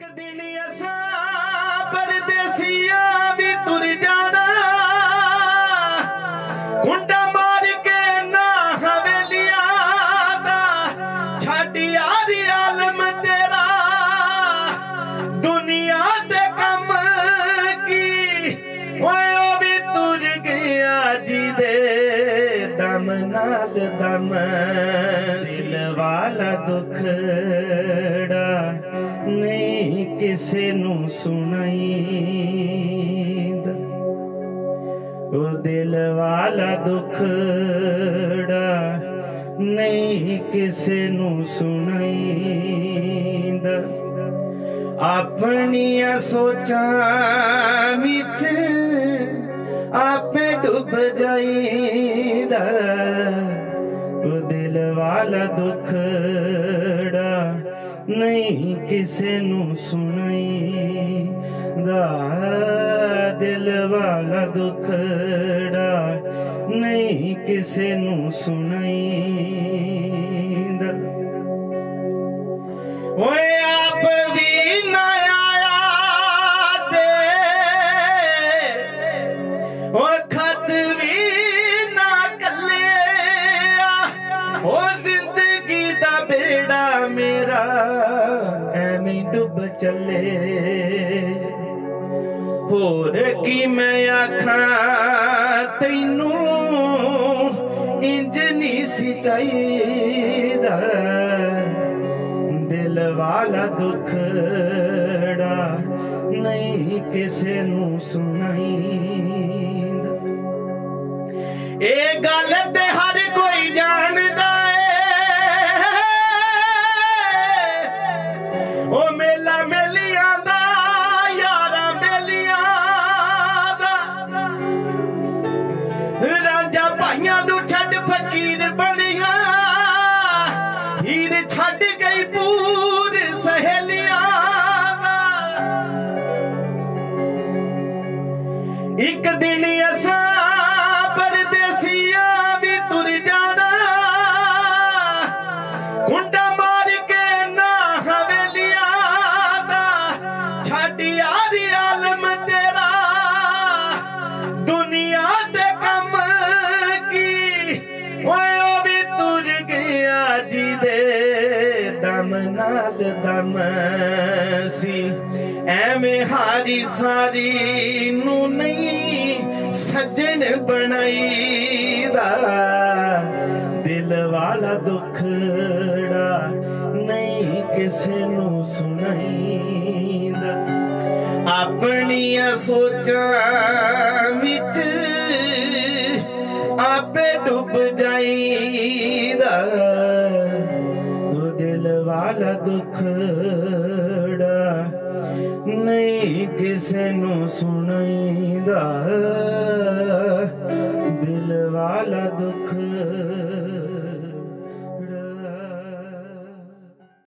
ਇੱਕ ਦਿਨ ਅਸਾਂ ਪਰਦੇਸੀਆਂ ਵੀ ਤੁਰ ਜਾਣਾ। ਕੁੰਡਾ ਮਾਰ ਕੇ ਨਾ ਹਵੇਲੀਆਂ ਦਾ ਛੱਡ ਯਾਰ ਆਲਮ ਤੇਰਾ। ਦੁਨੀਆ ਤੇ ਕੰਮ ਕੀ? ਓਏ, ਉਹ ਵੀ ਤੁਰ ਗਿਆ ਜੀ ਦੇ ਦਮ ਨਾਲ ਦਮ ਦਿਲ ਵਾਲਾ ਦੁਖੜਾ ਕਿਸੇ ਨੂੰ ਸੁਣਾਈਂਦਾ। ਉਹ ਦਿਲ ਵਾਲਾ ਦੁਖੜਾ ਨਹੀਂ ਕਿਸੇ ਨੂੰ ਸੁਣਾਈਂਦਾ। ਆਪਣੀਆਂ ਸੋਚਾਂ ਵਿੱਚ ਆਪੇ ਡੁੱਬ ਜਾਈਦਾ। ਉਹ ਦਿਲ ਵਾਲਾ ਦੁਖੜਾ ਨਹੀਂ ਕਿਸੇ ਨੂੰ ਸੁਣਾਈਦਾ ਦਿਲ ਵਾਲਾ ਦੁਖੜਾ ਨਹੀਂ ਕਿਸੇ ਨੂੰ ਸੁਣਾਈਦਾ ਓਏ ਆਪ ਵੀ ਨਾ ਆਇਆ ਤੇ ਓ ਖਤ ਵੀ ਨਾ ਕੱਲਿਆ। ਓ ਜ਼ਿੰਦਗੀ ਦਾ ਬੇੜਾ ਮੇਰਾ ਐਵੇਂ ਡੁੱਬ ਚੱਲੇ। ਹੋਰ ਕੀ ਮੈਂ ਆਖਾਂ, ਤੈਨੂੰ ਇੰਜ ਨਹੀਂ ਸੀ ਚਾਹੀਦਾ। ਦਿਲ ਵਾਲਾ ਦੁਖੜਾ ਨਹੀਂ ਕਿਸੇ ਨੂੰ ਸੁਣਾਈਂਦਾ। ਇਹ ਗੱਲ ਛੱਡ ਗਈ ਪੂਰ ਸਹੇਲੀਆਂ ਦਾ। ਇੱਕ ਦਿਨ ਦਮ ਨਾਲ ਦਮ ਸੀ ਐਵੇਂ ਹਾਰੀ ਸਾਰੀ ਨੂੰ ਨਹੀਂ ਸੱਜਣ ਬਣਾਈਦਾ। ਦਿਲ ਵਾਲਾ ਦੁਖੜਾ ਨਹੀਂ ਕਿਸੇ ਨੂੰ ਸੁਣਾਈਦਾ। ਆਪਣੀਆਂ ਸੋਚਾਂ ਵਿੱਚ ਆਪੇ ਡੁੱਬ ਜਾਈ ਕਾਲ ਦੁਖੜਾ ਨਹੀਂ ਕਿਸੇ ਨੂੰ ਸੁਣਾਈਦਾ। ਦਿਲ ਵਾਲਾ ਦੁੱਖ